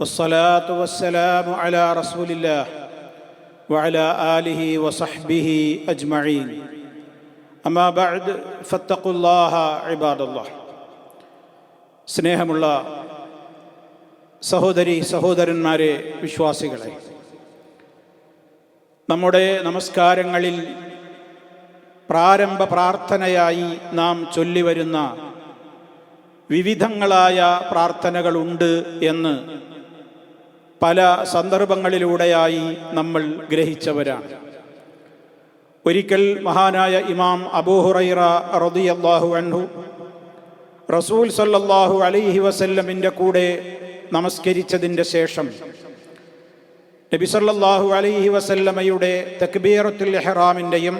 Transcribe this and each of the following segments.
والصلاة والسلام على رسول الله وعلى آله وصحبه أجمعين أما بعد فاتقوا الله عباد الله സ്നേഹമുള്ള സഹോദരി സഹോദരന്മാരെ വിശ്വാസികളെ നമ്മുടെ നമസ്കാരങ്ങളിൽ പ്രാരംഭ പ്രാർത്ഥനയായി നാം ചൊല്ലിവരുന്ന വിവിധങ്ങളായ പ്രാർത്ഥനകളുണ്ട് എന്ന് പല സന്ദർഭങ്ങളിലൂടെയായി നമ്മൾ ഗ്രഹിച്ചവരാണ്. ഒരിക്കൽ മഹാനായ ഇമാം അബൂഹുറൈറ റളിയല്ലാഹു അൻഹു റസൂൽ സല്ലാഹു അലൈഹി വസല്ലമിന്റെ കൂടെ നമസ്കരിച്ചതിന്റെ ശേഷം നബി സല്ലാഹു അലൈഹി വസല്ലമയുടെ തക്ബീറത്തുൽ എഹ്റാമിന്റെയും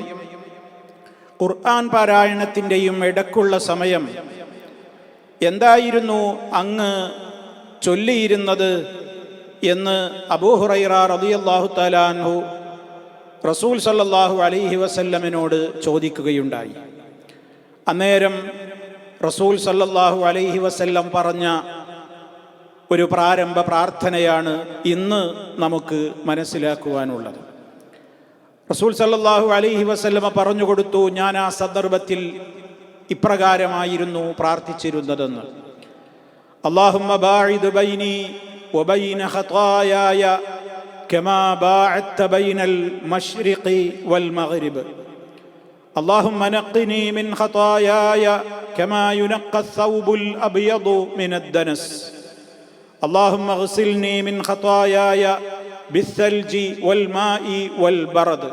ഖുർആൻ പാരായണത്തിന്റെയും ഇടക്കുള്ള സമയം എന്തായിരുന്നു? അങ്ങ് ചൊല്ലിയിരുന്നത് എന്ന് അബൂഹുറൈറ തആലാൻഹു റസൂൽ സല്ലാഹു അലൈഹി വസല്ലമിനോട് ചോദിക്കുകയുണ്ടായി. അന്നേരം റസൂൽ സല്ലാഹു അലൈഹി വസല്ലം പറഞ്ഞ ഒരു പ്രാരംഭ പ്രാർത്ഥനയാണ് ഇന്ന് നമുക്ക് മനസ്സിലാക്കുവാനുള്ളത്. റസൂൽ സല്ലാഹു അലൈഹി വസല്ലമ പറഞ്ഞു കൊടുത്തു ഞാൻ ആ സന്ദർഭത്തിൽ ഇപ്രകാരമായിരുന്നു പ്രാർത്ഥിച്ചിരുന്നതെന്ന്. ബൈനി വബൈന ഖതായായ كما باعدت بين المشرق والمغرب اللهم نقني من خطاياي كما ينقى الثوب الابيض من الدنس اللهم اغسلني من خطاياي بالثلج والماء والبرد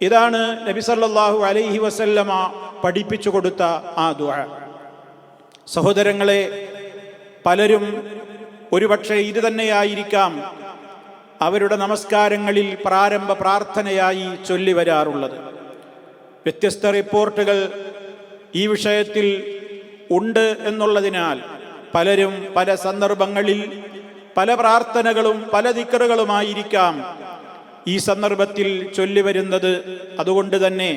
ഇതാണ് നബി സല്ലല്ലാഹു അലൈഹി വസല്ലമ പഠിപ്പിച്ചു കൊടുത്ത ആ ദുആ സഹോദരങ്ങളെ പലരും ഒരുപക്ഷെ ഇത് തന്നെയായിരിക്കാം അവരുടെ നമസ്കാരങ്ങളിൽ പ്രാരംഭ പ്രാർത്ഥനയായി ചൊല്ലി വരാറുള്ളത്. വ്യത്യസ്ത റിപ്പോർട്ടുകൾ ഈ വിഷയത്തിൽ ഉണ്ട് എന്നുള്ളതിനാൽ പലരും പല സന്ദർഭങ്ങളിൽ പല പ്രാർത്ഥനകളും പല ദിക്കറുകളുമായിരിക്കാം ഈ സന്ദർഭത്തിൽ ചൊല്ലി വരുന്നത്. അതുകൊണ്ട് തന്നെ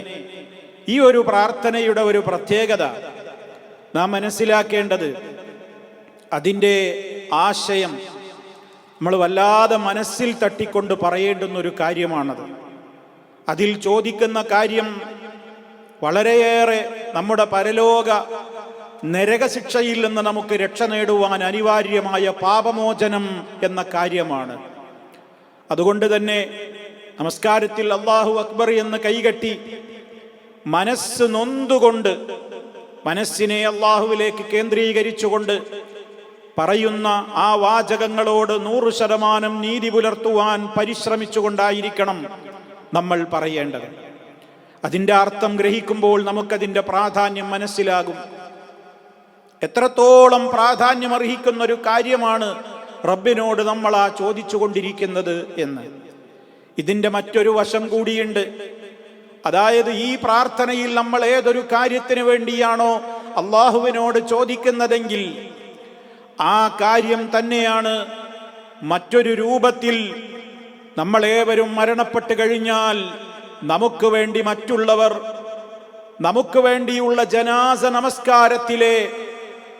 ഈ ഒരു പ്രാർത്ഥനയുടെ ഒരു പ്രത്യേകത നാം മനസ്സിലാക്കേണ്ടത് അതിന്റെ ആശയം നമ്മൾ വല്ലാതെ മനസ്സിൽ തട്ടിക്കൊണ്ട് പറയേണ്ടുന്ന ഒരു കാര്യമാണത്. അതിൽ ചോദിക്കുന്ന കാര്യം വളരെയേറെ നമ്മുടെ പരലോക നരകശിക്ഷയിൽ നിന്ന് നമുക്ക് രക്ഷ നേടുവാൻ അനിവാര്യമായ പാപമോചനം എന്ന കാര്യമാണ്. അതുകൊണ്ട് തന്നെ നമസ്കാരത്തിൽ അള്ളാഹു അക്ബർ എന്ന് കൈകെട്ടി മനസ്സ് നൊന്തുകൊണ്ട് മനസ്സിനെ അള്ളാഹുവിലേക്ക് കേന്ദ്രീകരിച്ചുകൊണ്ട് പറയുന്ന ആ വാചകങ്ങളോട് നൂറ് ശതമാനം നീതി പുലർത്തുവാൻ പരിശ്രമിച്ചുകൊണ്ടായിരിക്കണം നമ്മൾ പറയേണ്ടത്. അതിന്റെ അർത്ഥം ഗ്രഹിക്കുമ്പോൾ നമുക്കതിന്റെ പ്രാധാന്യം മനസ്സിലാകും. എത്രത്തോളം പ്രാധാന്യം അർഹിക്കുന്ന ഒരു കാര്യമാണ് റബ്ബിനോട് നമ്മൾ ആ ചോദിച്ചുകൊണ്ടിരിക്കുന്നത് എന്ന്. ഇതിന്റെ മറ്റൊരു വശം കൂടിയുണ്ട്. അതായത് ഈ പ്രാർത്ഥനയിൽ നമ്മൾ ഏതൊരു കാര്യത്തിന് വേണ്ടിയാണോ അള്ളാഹുവിനോട് ചോദിക്കുന്നതെങ്കിൽ ആ കാര്യം തന്നെയാണ് മറ്റൊരു രൂപത്തിൽ നമ്മളേവരും മരണപ്പെട്ട് കഴിഞ്ഞാൽ നമുക്ക് വേണ്ടി മറ്റുള്ളവർ നമുക്ക് വേണ്ടിയുള്ള ജനാസ നമസ്കാരത്തിലെ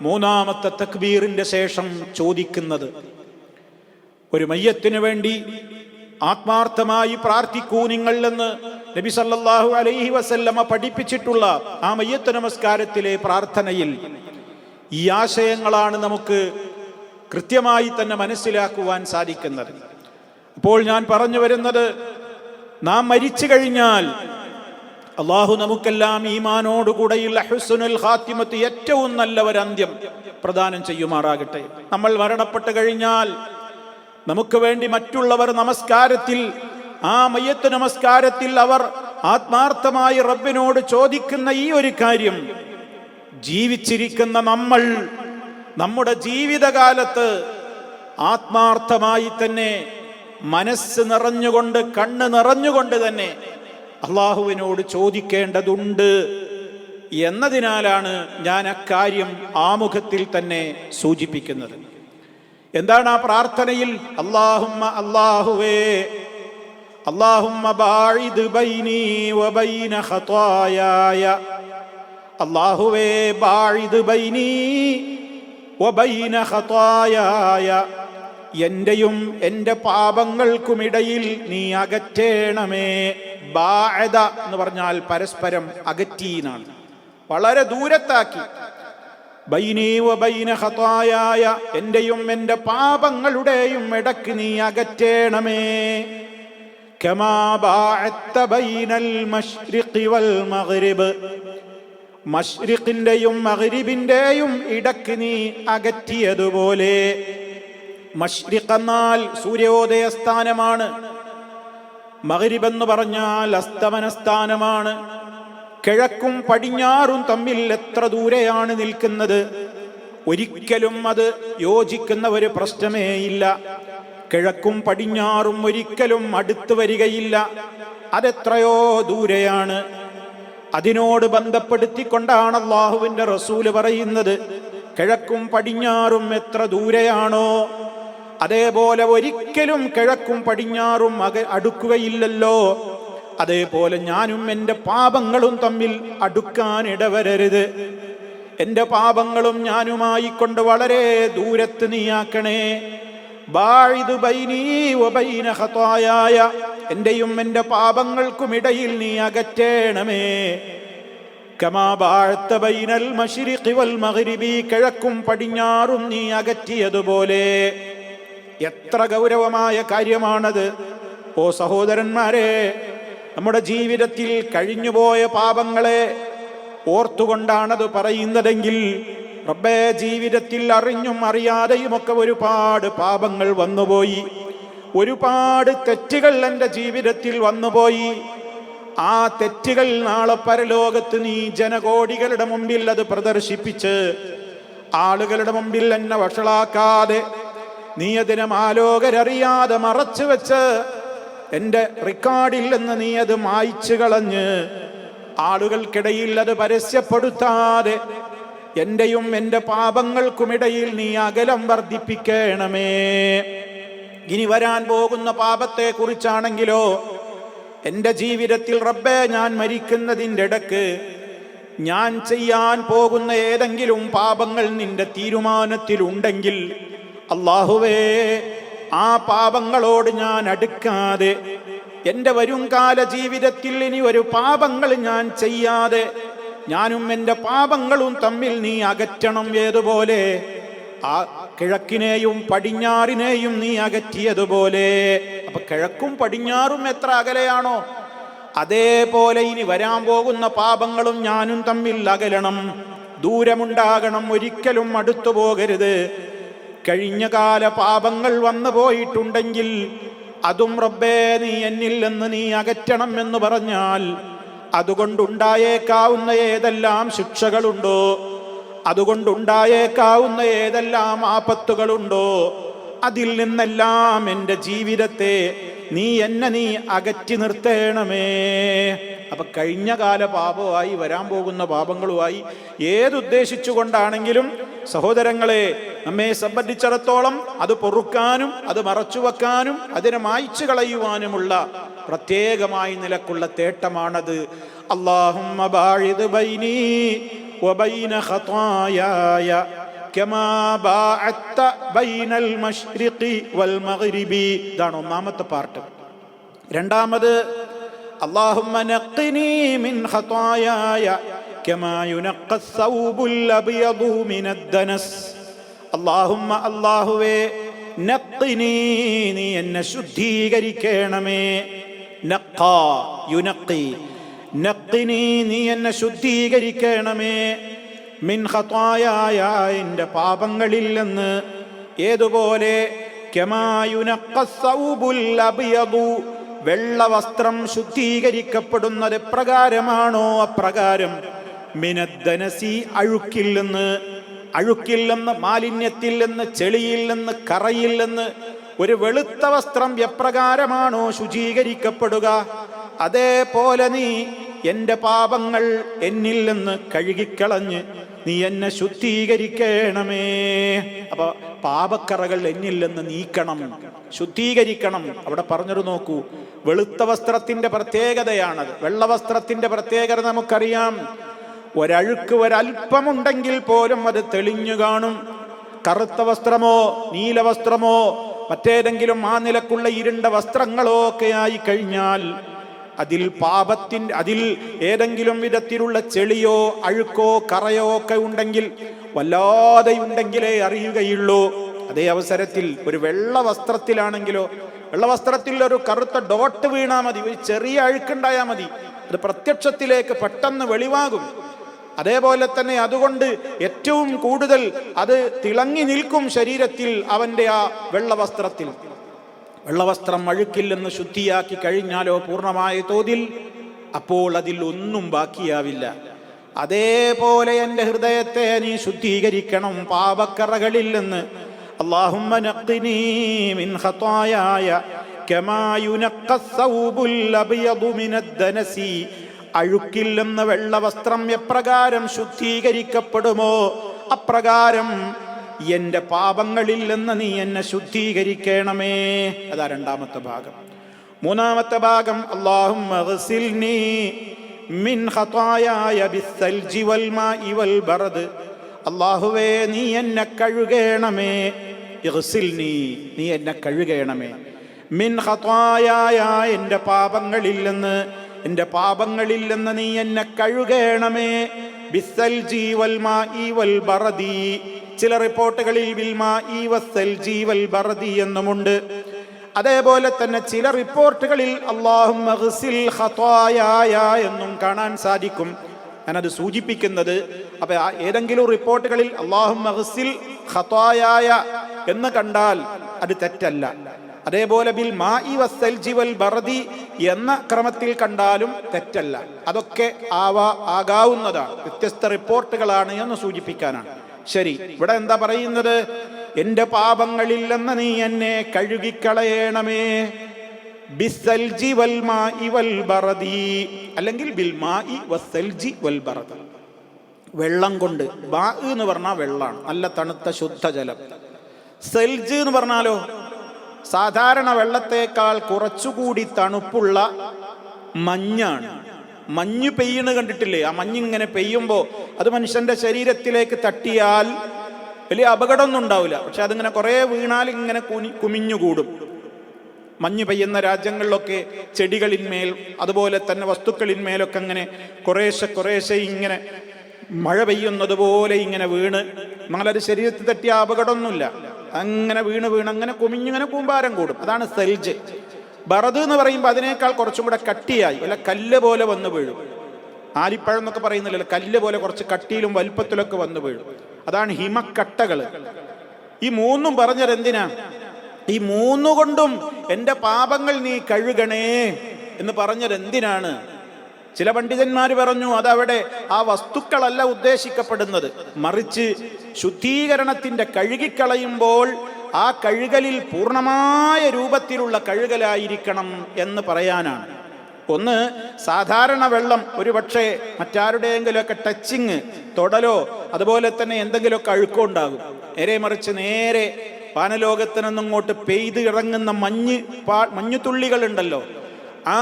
മൂന്നാമത്തെ തക്ബീറിന്റെ ശേഷം ചോദിക്കുന്നത് ഒരു മയ്യത്തിനു വേണ്ടി ആത്മാർത്ഥമായി പ്രാർത്ഥിക്കൂ നിങ്ങൾ നബി സല്ലാഹു അലൈഹി വസല്ലമ പഠിപ്പിച്ചിട്ടുള്ള ആ മയ്യത്ത് നമസ്കാരത്തിലെ പ്രാർത്ഥനയിൽ ഈ ആശയങ്ങളാണ് നമുക്ക് കൃത്യമായി തന്നെ മനസ്സിലാക്കുവാൻ സാധിക്കുന്നത്. അപ്പോൾ ഞാൻ പറഞ്ഞു വരുന്നത് നാം മരിച്ചു കഴിഞ്ഞാൽ അള്ളാഹു നമുക്കെല്ലാം ഈമാനോടുകൂടെയുള്ള ഹുസുനുൽ ഹാത്തിമത്ത് ഏറ്റവും നല്ല ഒരു അന്ത്യം പ്രദാനം ചെയ്യുമാറാകട്ടെ. നമ്മൾ മരണപ്പെട്ട് കഴിഞ്ഞാൽ നമുക്ക് വേണ്ടി മറ്റുള്ളവർ നമസ്കാരത്തിൽ ആ മയ്യത്ത് നമസ്കാരത്തിൽ അവർ ആത്മാർത്ഥമായി റബ്ബിനോട് ചോദിക്കുന്ന ഈ ഒരു കാര്യം ജീവിച്ചിരിക്കുന്ന നമ്മൾ നമ്മുടെ ജീവിതകാലത്ത് ആത്മാർത്ഥമായി തന്നെ മനസ്സ് നിറഞ്ഞുകൊണ്ട് കണ്ണ് നിറഞ്ഞുകൊണ്ട് തന്നെ അള്ളാഹുവിനോട് ചോദിക്കേണ്ടതുണ്ട് എന്നതിനാലാണ് ഞാൻ അക്കാര്യം ആമുഖത്തിൽ തന്നെ സൂചിപ്പിക്കുന്നത്. എന്താണ് ആ പ്രാർത്ഥനയിൽ? അള്ളാഹുമ്മ അള്ളാഹുവേ അള്ളാഹുമ്മ അള്ളാഹുവേ ബാഴിത് ബൈനീ എന്റെയും എന്റെ പാപങ്ങൾക്കുമിടയിൽ നീ അകറ്റേണമേ. ബാഴത എന്ന് പറഞ്ഞാൽ പരസ്പരം അകറ്റീനാണ്. വളരെ ദൂരത്താക്കി. ബൈനീ വബൈന ഖതായായ എന്റെയും എന്റെ പാപങ്ങളുടെയും ഇടയ്ക്ക് നീ അകറ്റേണമേ. കമാ ബൈനൽ മശ്രിഖി വൽ മഗ്രിബ്. മഷ്രിഖിന്റെയും മഗ്രിബിന്റെയും ഇടയ്ക്ക് നീ അകറ്റിയതുപോലെ. മഷ്രിഖ് എന്നാൽ സൂര്യോദയ സ്ഥാനമാണ് എന്ന് പറഞ്ഞാൽ അസ്തമനസ്ഥാനമാണ്. കിഴക്കും പടിഞ്ഞാറും തമ്മിൽ എത്ര ദൂരെയാണ് നിൽക്കുന്നത്? ഒരിക്കലും അത് യോജിക്കുന്ന ഒരു പ്രശ്നമേ ഇല്ല. കിഴക്കും പടിഞ്ഞാറും ഒരിക്കലും അടുത്തു വരികയില്ല. അതെത്രയോ ദൂരെയാണ്. അതിനോട് ബന്ധപ്പെടുത്തിക്കൊണ്ടാണ് അള്ളാഹുവിന്റെ റസൂൽ പറയുന്നത്. കിഴക്കും പടിഞ്ഞാറും എത്ര ദൂരെയാണോ അതേപോലെ ഒരിക്കലും കിഴക്കും പടിഞ്ഞാറും അക അടുക്കുകയില്ലല്ലോ. അതേപോലെ ഞാനും എന്റെ പാപങ്ങളും തമ്മിൽ അടുക്കാൻ ഇടവരരുത്. എന്റെ പാപങ്ങളും ഞാനുമായി കൊണ്ട് വളരെ ദൂരത്ത് നീയാക്കണേ. എന്റെയും എന്റെ പാപങ്ങൾക്കുമിടയിൽ നീ അകറ്റേണമേ. കമാ ബാഴ്ത്ത ബൈനൽ വൽ മഗ്രിബി കിഴക്കും പടിഞ്ഞാറും നീ അകറ്റിയതുപോലെ. എത്ര ഗൗരവമായ കാര്യമാണത്. ഓ സഹോദരന്മാരെ നമ്മുടെ ജീവിതത്തിൽ കഴിഞ്ഞുപോയ പാപങ്ങളെ ഓർത്തുകൊണ്ടാണത് പറയുന്നതെങ്കിൽ റബ്ബേ ജീവിതത്തിൽ അറിഞ്ഞും അറിയാതെയും ഒക്കെ ഒരുപാട് പാപങ്ങൾ വന്നുപോയി. ഒരുപാട് തെറ്റുകൾ എന്റെ ജീവിതത്തിൽ വന്നുപോയി. ആ തെറ്റുകൾ നാളെ പരലോകത്ത് നീ ജനകോടികളുടെ മുമ്പിൽ അത് പ്രദർശിപ്പിച്ച് ആളുകളുടെ മുമ്പിൽ എന്നെ വഷളാക്കാതെ നീ അതിനെ ആലോകരറിയാതെ മറച്ചു വെച്ച് എന്റെ റെക്കോർഡിൽ നീ അത് മായ്ച്ചു കളഞ്ഞ് ആളുകൾക്കിടയിൽ അത് പരസ്യപ്പെടുത്താതെ എന്റെയും എന്റെ പാപങ്ങൾക്കുമിടയിൽ നീ അകലം വർദ്ധിപ്പിക്കണമേ. ഇനി വരാൻ പോകുന്ന പാപത്തെ കുറിച്ചാണെങ്കിലോ എന്റെ ജീവിതത്തിൽ റബ്ബെ ഞാൻ മരിക്കുന്നതിന്റെ ഇടയ്ക്ക് ഞാൻ ചെയ്യാൻ പോകുന്ന ഏതെങ്കിലും പാപങ്ങൾ നിന്റെ തീരുമാനത്തിലുണ്ടെങ്കിൽ അള്ളാഹുവേ ആ പാപങ്ങളോട് ഞാൻ അടുക്കാതെ എന്റെ വരുംകാല ജീവിതത്തിൽ ഇനി ഒരു പാപങ്ങൾ ഞാൻ ചെയ്യാതെ ഞാനും എന്റെ പാപങ്ങളും തമ്മിൽ നീ അകറ്റണം ഏതുപോലെ. ആ കിഴക്കിനെയും പടിഞ്ഞാറിനെയും നീ അകറ്റിയതുപോലെ. അപ്പൊ കിഴക്കും പടിഞ്ഞാറും എത്ര അകലെയാണോ? അതേപോലെ ഇനി വരാൻ പോകുന്ന പാപങ്ങളും ഞാനും തമ്മിൽ അകലണം. ദൂരമുണ്ടാകണം ഒരിക്കലും അടുത്തു പോകരുത്. കഴിഞ്ഞ കാല പാപങ്ങൾ വന്നു പോയിട്ടുണ്ടെങ്കിൽ അതും റബ്ബേ നീ എന്നിൽ നീ അകറ്റണം എന്ന് പറഞ്ഞാൽ അതുകൊണ്ടുണ്ടായേക്കാവുന്ന ഏതെല്ലാം ശിക്ഷകളുണ്ടോ? അതുകൊണ്ടുണ്ടായേക്കാവുന്ന ഏതെല്ലാം ആപത്തുകളുണ്ടോ? അതിൽ നിന്നെല്ലാം എന്റെ ജീവിതത്തെ നീ എന്നെ നീ അകറ്റി നിർത്തേണമേ. അപ്പൊ കഴിഞ്ഞ കാല പാപമായി വരാൻ പോകുന്ന പാപങ്ങളുമായി ഏതുദ്ദേശിച്ചുകൊണ്ടാണെങ്കിലും സഹോദരങ്ങളെ നമ്മെ സംബന്ധിച്ചിടത്തോളം അത് പൊറുക്കാനും അത് മറച്ചു വെക്കാനും അതിനെ മായ്ച്ചു കളയുവാനുമുള്ള പ്രത്യേകമായി നിലക്കുള്ള തേട്ടമാണത്. ഇതാണ് ഒന്നാമത്തെ പാർട്ട്. രണ്ടാമത് അള്ളാഹുമ്മ അള്ളാഹുവേ നീ എന്നെ ശുദ്ധീകരിക്കണമേ. യുനഖി. നഖിനി നീ എന്നെ ശുദ്ധീകരിക്കണമേ. മിൻ ഖതായായ എന്റെ പാപങ്ങളിൽ നിന്ന് ഏതുപോലെ വെള്ള വസ്ത്രം ശുദ്ധീകരിക്കപ്പെടുന്നത് എപ്രകാരമാണോ അപ്രകാരം. മിനദ്ദനസി അഴുക്കില്ലെന്ന്. അഴുക്കില്ലെന്ന് മാലിന്യത്തിൽ നിന്ന് ചെളിയിൽ നിന്ന് നിന്ന് ഒരു വെളുത്ത വസ്ത്രം എപ്രകാരമാണോ ശുചീകരിക്കപ്പെടുക? അതേപോലെ നീ എന്റെ പാപങ്ങൾ എന്നിൽ നിന്ന് കഴുകിക്കളഞ്ഞ് നീ എന്നെ ശുദ്ധീകരിക്കണമേ. അപ്പൊ പാപക്കറകൾ എന്നിൽ നിന്ന് നീക്കണം ശുദ്ധീകരിക്കണം. അവിടെ പറഞ്ഞൊരു നോക്കൂ വെളുത്ത വസ്ത്രത്തിന്റെ പ്രത്യേകതയാണത്. വെള്ള വസ്ത്രത്തിന്റെ പ്രത്യേകത നമുക്കറിയാം. ഒരഴുക്ക് ഒരൽപ്പമുണ്ടെങ്കിൽ പോലും അത് തെളിഞ്ഞു കാണും. കറുത്ത വസ്ത്രമോ നീല വസ്ത്രമോ മറ്റേതെങ്കിലും ആ നിലക്കുള്ള ഇരുണ്ട വസ്ത്രങ്ങളോ ഒക്കെ ആയി കഴിഞ്ഞാൽ അതിൽ പാപത്തിന്റെ അതിൽ ഏതെങ്കിലും വിധത്തിലുള്ള ചെളിയോ അഴുക്കോ കറയോ ഒക്കെ ഉണ്ടെങ്കിൽ വല്ലാതെ ഉണ്ടെങ്കിലേ അറിയുകയുള്ളൂ. അതേ അവസരത്തിൽ ഒരു വെള്ള വസ്ത്രത്തിലാണെങ്കിലോ വെള്ള വസ്ത്രത്തിൽ ഒരു കറുത്ത ഡോട്ട് വീണാൽ മതി ഒരു ചെറിയ അഴുക്കുണ്ടായാൽ മതി. അത് പ്രത്യക്ഷത്തിലേക്ക് പെട്ടെന്ന് വെളിവാകും. അതേപോലെ തന്നെ അതുകൊണ്ട് ഏറ്റവും കൂടുതൽ അത് തിളങ്ങി നിൽക്കും ശരീരത്തിൽ അവന്റെ ആ വെള്ളവസ്ത്രത്തിൽ. വെള്ളവസ്ത്രം അഴുക്കില്ലെന്ന് ശുദ്ധിയാക്കി കഴിഞ്ഞാലോ പൂർണമായ തോതിൽ? അപ്പോൾ അതിൽ ഒന്നും ബാക്കിയാവില്ല. അതേപോലെ എന്റെ ഹൃദയത്തെ നീ ശുദ്ധീകരിക്കണം പാപക്കറകളിൽ നിന്ന്. അള്ളാഹുമ്മ മിൻ ഖതായായ കമാ അഴുക്കില്ലെന്ന വെള്ളവസ്ത്രം എപ്രകാരം ശുദ്ധീകരിക്കപ്പെടുമോ? അപ്രകാരം എന്റെ പാപങ്ങളിൽ നിന്ന് നീ എന്നെ ശുദ്ധീകരിക്കണമേ. അതാ രണ്ടാമത്തെ ഭാഗം. മൂന്നാമത്തെ ഭാഗം അള്ളാഹും അള്ളാഹുവേ നീ എന്നെ കഴുകേണമേ. നീ നീ എന്നെ കഴുകേണമേ. മിൻ ഹത്വായ എന്റെ പാപങ്ങളിൽ നിന്ന് എന്റെ പാപങ്ങളിൽ നിന്ന് നീ എന്നെ കഴുകേണമേ. ബിസൽ ജീവൽ മാ വൽ ബറദി. ചില റിപ്പോർട്ടുകളിൽ വിൽമാ ഈ വസ്സൽ ജീവൽ ബറദി എന്നുമുണ്ട്. അതേപോലെ തന്നെ ചില റിപ്പോർട്ടുകളിൽ അള്ളാഹും എന്നും കാണാൻ സാധിക്കും. ഞാനത് സൂചിപ്പിക്കുന്നത് അപ്പൊ ഏതെങ്കിലും റിപ്പോർട്ടുകളിൽ അള്ളാഹും എന്ന് കണ്ടാൽ അത് തെറ്റല്ല. അതേപോലെ ബിൽ മാ ഇ വസ്സൽ ജിവൽ ബറദി എന്ന ക്രമത്തിൽ കണ്ടാലും തെറ്റല്ല. അതൊക്കെ ആവാ ആകാവുന്നതാണ്. വ്യത്യസ്ത റിപ്പോർട്ടുകളാണ് എന്ന് സൂചിപ്പിക്കാനാണ്. ശരി ഇവിടെ എന്താ പറയുന്നത്? എന്റെ പാപങ്ങളിൽ നിന്ന് നീ എന്നെ കഴുകിക്കളയണമേ. ബിസൽജി വൽ മാഇ വൽ ബറദി അല്ലെങ്കിൽ ബിൽ മാഇ വസ്സൽജി വൽ ബറദി വെള്ളം കൊണ്ട് ബാ എന്ന് പറഞ്ഞാൽ വെള്ളമാണ് നല്ല തണുത്ത ശുദ്ധജലം സെൽജ് എന്ന് പറഞ്ഞാലോ? സാധാരണ വെള്ളത്തേക്കാൾ കുറച്ചുകൂടി തണുപ്പുള്ള മഞ്ഞാണ്. മഞ്ഞ് പെയ്യണ് കണ്ടിട്ടില്ലേ? ആ മഞ്ഞിങ്ങനെ പെയ്യുമ്പോൾ അത് മനുഷ്യന്റെ ശരീരത്തിലേക്ക് തട്ടിയാൽ വലിയ അപകടമൊന്നും ഉണ്ടാവില്ല. പക്ഷെ അതിങ്ങനെ കുറേ വീണാൽ ഇങ്ങനെ കുനി കുമിഞ്ഞുകൂടും. മഞ്ഞ് പെയ്യുന്ന രാജ്യങ്ങളിലൊക്കെ ചെടികളിന്മേൽ അതുപോലെ തന്നെ വസ്തുക്കളിന്മേലൊക്കെ അങ്ങനെ കുറേശ്ശെ കുറേശ്ശെ ഇങ്ങനെ മഴ പെയ്യുന്നത് പോലെ ഇങ്ങനെ വീണ്. എന്നാലത് ശരീരത്തിൽ തട്ടിയ അപകടമൊന്നുമില്ല. അങ്ങനെ വീണ് വീണ് അങ്ങനെ കുമിഞ്ഞിങ്ങനെ കൂമ്പാരം കൂടും. അതാണ് സെൽജ്. ബറത് എന്ന് പറയുമ്പോൾ അതിനേക്കാൾ കുറച്ചും കൂടെ കട്ടിയായി. അല്ല കല്ല് പോലെ വന്നു വീഴും. ആലിപ്പഴം എന്നൊക്കെ പറയുന്നില്ലല്ലോ കല്ല് പോലെ കുറച്ച് കട്ടിയിലും വലുപ്പത്തിലൊക്കെ വന്നു വീഴും. അതാണ് ഹിമക്കട്ടകൾ ഈ മൂന്നും പറഞ്ഞത് എന്തിനാ? ഈ മൂന്നുകൊണ്ടും എന്റെ പാപങ്ങൾ നീ കഴുകണേ എന്ന് പറഞ്ഞത് എന്തിനാണ്? ചില പണ്ഡിതന്മാർ പറഞ്ഞു അതവിടെ ആ വസ്തുക്കളല്ല ഉദ്ദേശിക്കപ്പെടുന്നത്. മറിച്ച് ശുദ്ധീകരണത്തിന്റെ കഴുകിക്കളയുമ്പോൾ ആ കഴുകലിൽ പൂർണമായ രൂപത്തിലുള്ള കഴുകലായിരിക്കണം എന്ന് പറയാനാണ്. ഒന്ന് സാധാരണ വെള്ളം ഒരു പക്ഷേ മറ്റാരുടെയെങ്കിലുമൊക്കെ ടച്ചിങ് തൊടലോ അതുപോലെ തന്നെ എന്തെങ്കിലുമൊക്കെ അഴുക്കോ ഉണ്ടാകും. നേരെ മറിച്ച് നേരെ വാനലോകത്തിനൊന്നും ഇങ്ങോട്ട് പെയ്ത് ഇറങ്ങുന്ന മഞ്ഞ് പാ മഞ്ഞുതുള്ളികൾ ഉണ്ടല്ലോ ആ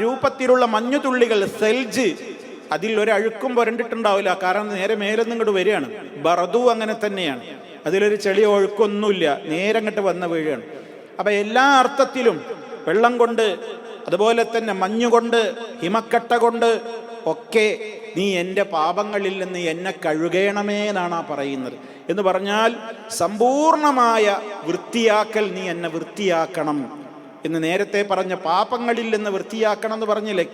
രൂപത്തിലുള്ള മഞ്ഞുതുള്ളികൾ സെൽജ് അതിൽ ഒരഴുക്കും പുരണ്ടിട്ടുണ്ടാവില്ല കാരണം നേരെ മേലെ നിങ്ങോട്ട് വരികയാണ്. ബറദു അങ്ങനെ തന്നെയാണ്. അതിലൊരു ചെളിയോ ഒഴുക്കൊന്നുമില്ല. നേരെ അങ്ങോട്ട് വന്ന വീഴാണ് അപ്പൊ എല്ലാ അർത്ഥത്തിലും വെള്ളം കൊണ്ട് അതുപോലെ തന്നെ മഞ്ഞുകൊണ്ട് ഹിമക്കട്ട കൊണ്ട് ഒക്കെ നീ എന്റെ പാപങ്ങളിൽ നിന്ന് എന്നെ കഴുകേണമേ എന്നാണ് ആ പറയുന്നത്. എന്ന് പറഞ്ഞാൽ സമ്പൂർണമായ വൃത്തിയാക്കൽ നീ എന്നെ വൃത്തിയാക്കണം. എന്ന് നേരത്തെ പറഞ്ഞ പാപങ്ങളിൽ നിന്ന് വൃത്തിയാക്കണം എന്ന് പറഞ്ഞില്ലേ?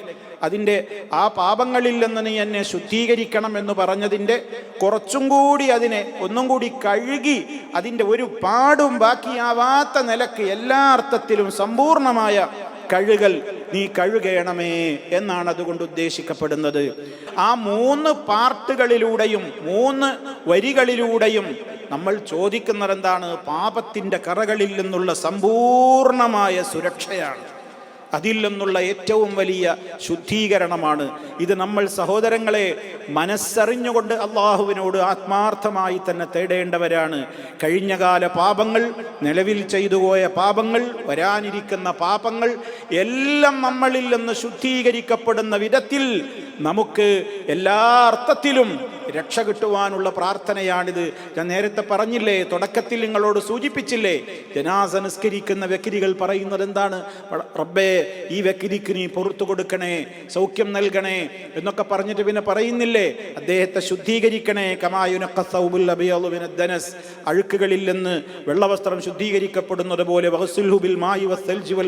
അതിന്റെ ആ പാപങ്ങളിൽ നിന്ന് നീ എന്നെ ശുദ്ധീകരിക്കണം എന്ന് പറഞ്ഞതിന്റെ കുറച്ചും കൂടി അതിനെ ഒന്നും കൂടി കഴുകി അതിന്റെ ഒരു പാടും ബാക്കിയാവാത്ത നിലയ്ക്ക് എല്ലാ അർത്ഥത്തിലും സമ്പൂർണമായ കഴുകൽ നീ കഴുകണമേ എന്നാണ് അതുകൊണ്ട് ഉദ്ദേശിക്കപ്പെടുന്നത്. ആ മൂന്ന് പാർട്ടുകളിലൂടെയും മൂന്ന് വരികളിലൂടെയും നമ്മൾ ചോദിക്കുന്നതെന്താണ്? പാപത്തിന്റെ കറകളിൽ നിന്നുള്ള സമ്പൂർണമായ സുരക്ഷയാണ്. അതിൽ നിന്നുള്ള ഏറ്റവും വലിയ ശുദ്ധീകരണമാണ്. ഇത് നമ്മൾ സഹോദരങ്ങളെ മനസ്സറിഞ്ഞുകൊണ്ട് അള്ളാഹുവിനോട് ആത്മാർത്ഥമായി തന്നെ തേടേണ്ടവരാണ്. കഴിഞ്ഞകാല പാപങ്ങൾ നിലവിൽ ചെയ്തു പോയ പാപങ്ങൾ വരാനിരിക്കുന്ന പാപങ്ങൾ എല്ലാം നമ്മളിൽ നിന്ന് ശുദ്ധീകരിക്കപ്പെടുന്ന വിധത്തിൽ നമുക്ക് എല്ലാ അർത്ഥത്തിലും രക്ഷ കിട്ടുവാനുള്ള പ്രാർത്ഥനയാണിത്. ഞാൻ നേരത്തെ പറഞ്ഞില്ലേ തുടക്കത്തിൽ നിങ്ങളോട് സൂചിപ്പിച്ചില്ലേ ജനാസ നിസ്കരിക്കുന്ന വ്യക്തികൾ പറയുന്നത് എന്താണ് റബ്ബേ ഈ വ്യക്തിക്ക് നീ പുറത്തു കൊടുക്കണേ സൗഖ്യം നൽകണേ എന്നൊക്കെ പറഞ്ഞിട്ട് പിന്നെ പറയുന്നില്ലേ? അദ്ദേഹത്തെ ശുദ്ധീകരിക്കണേ. കമായുനക്കസൗബുൽ അഴുക്കുകളിൽ നിന്ന് വെള്ളവസ്ത്രം ശുദ്ധീകരിക്കപ്പെടുന്നത് പോലെ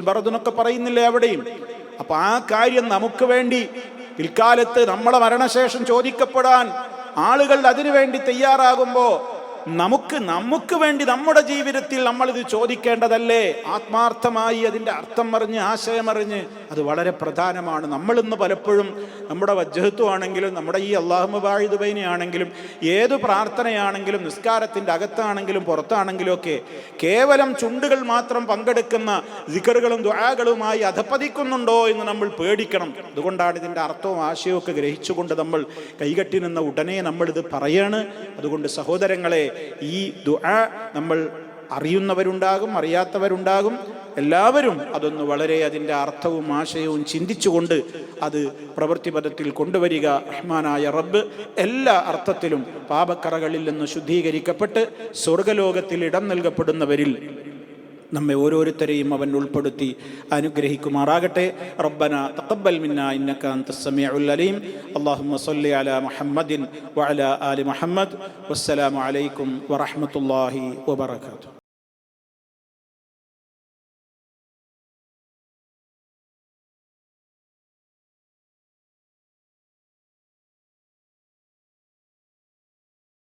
ബറദുനൊക്കെ പറയുന്നില്ലേ അവിടെയും? അപ്പൊ ആ കാര്യം നമുക്ക് വേണ്ടി പിൽക്കാലത്ത് നമ്മളെ മരണശേഷം ചോദിക്കപ്പെടാൻ ആളുകൾ അതിനുവേണ്ടി തയ്യാറാകുമ്പോൾ നമുക്ക് നമുക്ക് വേണ്ടി നമ്മുടെ ജീവിതത്തിൽ നമ്മൾ ഇത് ചോദിക്കേണ്ടതല്ലേ? ആത്മാർത്ഥമായി അതിന്റെ അർത്ഥം അറിഞ്ഞ് ആശയമറിഞ്ഞ് അത് വളരെ പ്രധാനമാണ്. നമ്മളിന്ന് പലപ്പോഴും നമ്മുടെ വജ്ജഹത്വമാണെങ്കിലും നമ്മുടെ ഈ അള്ളാഹുബായുദുബൈനെ ആണെങ്കിലും ഏത് പ്രാർത്ഥനയാണെങ്കിലും നിസ്കാരത്തിന്റെ അകത്താണെങ്കിലും പുറത്താണെങ്കിലും ഒക്കെ കേവലം ചുണ്ടുകൾ മാത്രം പങ്കെടുക്കുന്ന ദിക്കറുകളും ദ്വാകളുമായി അധപ്പതിക്കുന്നുണ്ടോ എന്ന് നമ്മൾ പേടിക്കണം. അതുകൊണ്ടാണ് ഇതിന്റെ അർത്ഥവും ആശയവും ഒക്കെ ഗ്രഹിച്ചുകൊണ്ട് നമ്മൾ കൈകെട്ടി നിന്ന ഉടനെ നമ്മളിത് പറയാണ്. അതുകൊണ്ട് സഹോദരങ്ങളെ ഈ ദുആ നമ്മൾ അറിയുന്നവരുണ്ടാകും അറിയാത്തവരുണ്ടാകും. എല്ലാവരും അതൊന്ന് വളരെ അതിന്റെ അർത്ഥവും ആശയവും ചിന്തിച്ചുകൊണ്ട് അത് പ്രവൃത്തിപഥത്തിൽ കൊണ്ടുവരിക. റഹ്മാനായ റബ്ബ് എല്ലാ അർത്ഥത്തിലും പാപക്കറകളിൽ നിന്ന് ശുദ്ധീകരിക്കപ്പെട്ട് സ്വർഗലോകത്തിൽ ഇടം നൽകപ്പെടുന്നവരിൽ നമ്മെ ഓരോരുത്തരെയും അവൻ ഉൾപ്പെടുത്തി അനുഗ്രഹിക്കുമാറാകട്ടെ. റബ്ബന തഖബ്ബൽ മിന്ന ഇന്നക അൻത അലീം. അല്ലാഹുമ്മ സ്വല്ലി അലാ മുഹമ്മദിൻ വഅലാ ആലി മുഹമ്മദ്. വസ്സലാമു അലൈക്കും വറഹ്മത്തുള്ളാഹി വബറകാതുഹു.